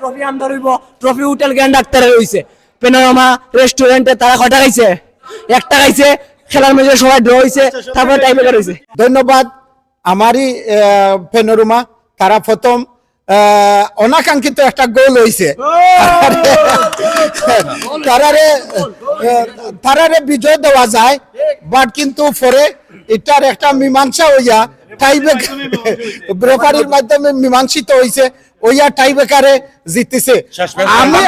Trophy আন্দার হইব। Trophy hotel জ্ঞান ডাক্তারে রইছে পেনোরামা রেস্টুরেন্টে তারা কটা খাইছে? একটা খাইছে খেলার মেঝে সবাই ড্র হইছে তারপরে টাইব্রেকার হইছে। ধন্যবাদ। আমারই ফেনরুমা তারা প্রথম অনাকাঙ্ক্ষিত একটা গোল হয়েছে তারারে তারারে বিজয় দেওয়া যায় বাট কিন্তু পরে এটার একটা মীমাংসা হইয়া টাইবেক রেফারির মাধ্যমে মীমাংসিত হইছে ওইয়া টাইবেকারে জিতেছে। Suspense আমি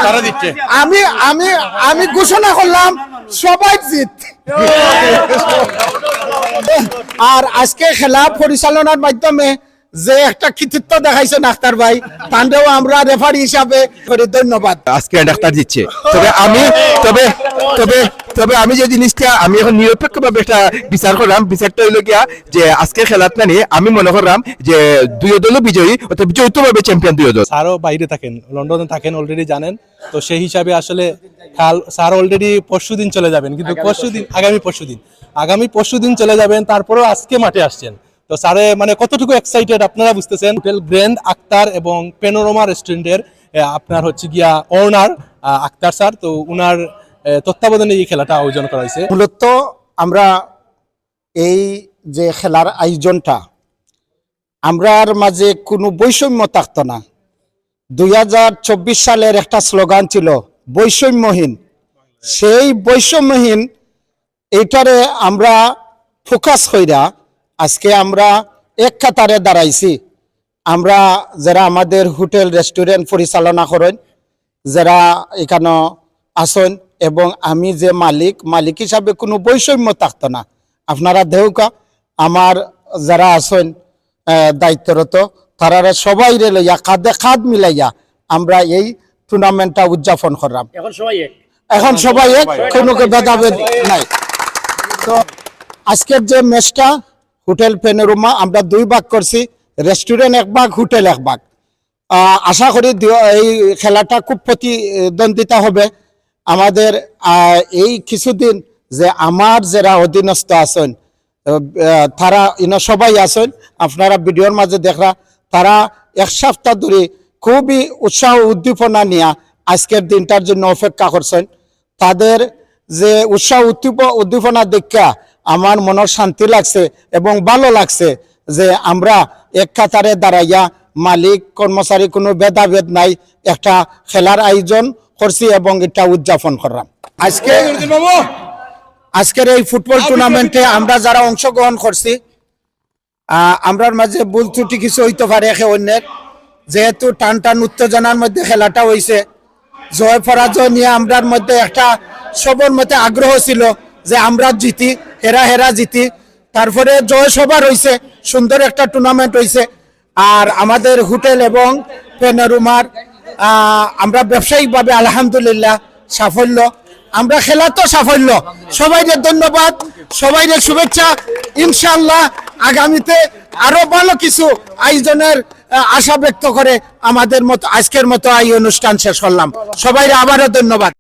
আমি আমি আমি ঘোষণা করলাম সবাই জিত। আর আজকে খেলা পরিচালনার মাধ্যমে যে একটা কৃতিত্ব দেখাইছেন আখতার ভাই তান্ডেও আমরা রেফারি হিসাবে ধন্যবাদ। আজকে ডাক্তার দিচ্ছে তবে আমি তবে তবে তবে আমি যে জিনিসটা আমি এখন নিরপেক্ষভাবে একটা বিচার করলাম বিচারটা হইল গিয়া যে আজকে খেলাত না নিয়ে আমি মনে করলাম যে দুই দল বিজয়ী অর্থাৎ যৌথভাবে চ্যাম্পিয়ন দুই দল। স্যারও বাইরে থাকেন লন্ডনে থাকেন অলরেডি জানেন। তো সেই হিসাবে আসলে কাল স্যার অলরেডি পরশু দিন চলে যাবেন। কিন্তু পরশু দিন আগামী পরশু দিন। আগামী পরশু দিন চলে যাবেন তারপরেও আজকে মাঠে আসছেন। তো স্যারে মানে কতটুকু এক্সাইটেড আপনারা বুঝতেছেন? হোটেল গ্র্যান্ড আক্তার এবং পেনোরোমা রেস্টুরেন্টের আপনার হচ্ছে গিয়া ওনার আক্তার স্যার। তো উনার আহ, তত্ত্বাবধানে এই খেলাটা আয়োজন করা হয়েছে। মূলত আমরা এই যে খেলার আয়োজনটা, আমরার মাঝে কোনো বৈষম্য থাকতো না। দুই হাজার চব্বিশ সালের একটা স্লোগান ছিল, বৈষম্যহীন। সেই বৈষম্যহীন, এইটারে আমরা ফোকাস কইরা আজকে আমরা এক কাতারে দাঁড়াইছি। আমরা যারা আমাদের হোটেল, রেস্টুরেন্ট পরিচালনা করেন, যারা এখানে আসেন এবং আমি যে মালিক মালিক হিসাবে কোনো বৈষম্য থাকতো না। আপনারা দেউকা আমার যারা আছেন দায়িত্বরত তারা সবাই রে লইয়া কাঁধে কাঁধ মিলাইয়া আমরা এই টুর্নামেন্টটা উদযাপন করলাম। এখন সবাই এক? এখন সবাই কোনো ভেদাভেদ নাই। তো আজকের যে ম্যাচটা হোটেল পেনেরুমা আমরা দুই ভাগ করছি রেস্টুরেন্ট এক ভাগ হোটেল এক ভাগ। আহ, আশা করি এই খেলাটা খুব প্রতিদ্বন্দ্বিতা হবে। আমাদের এই কিছুদিন যে আমার যারা অধীনস্থ আছেন তারা, ইনো সবাই আছেন, আপনারা ভিডিওর মাঝে দেখরা, তারা এক সপ্তাহ ধরে খুবই উৎসাহ উদ্দীপনা নিয়ে আজকের দিনটার জন্য অপেক্ষা করছেন। তাদের যে উৎসাহ উদ্দীপ, উদ্দীপনা দেখা আমার মনের শান্তি লাগছে এবং ভালো লাগছে যে আমরা এক কাতারে দাঁড়াইয়া মালিক, কর্মচারী কোনো ভেদাভেদ নাই, একটা খেলার আয়োজন করছি এবং এটা উদযাপন করলাম। আজকে আজকের এই ফুটবল টুর্নামেন্টে আমরা যারা অংশগ্রহণ করছি আমরার মাঝে ভুল ত্রুটি কিছু হইতে পারে একে অন্যের। যেহেতু টান টান উত্তেজনার মধ্যে খেলাটা হয়েছে জয় পরাজয় নিয়ে আমরার মধ্যে একটা সবার মধ্যে আগ্রহ ছিল যে আমরা জিতি হেরা হেরা জিতি। তারপরে জয় সবার হয়েছে সুন্দর একটা টুর্নামেন্ট হয়েছে আর আমাদের হোটেল এবং পেনারুমার আমরা ব্যবসায়িকভাবে আলহামদুলিল্লাহ সাফল্য। আমরা খেলা তো সাফল্য। সবাইকে ধন্যবাদ সবাইকে শুভেচ্ছা। ইনশাল্লাহ আগামীতে আরও ভালো কিছু আয়োজনের আশা ব্যক্ত করে আমাদের মতো, আজকের মতো এই অনুষ্ঠান শেষ করলাম। সবাই আবারও ধন্যবাদ।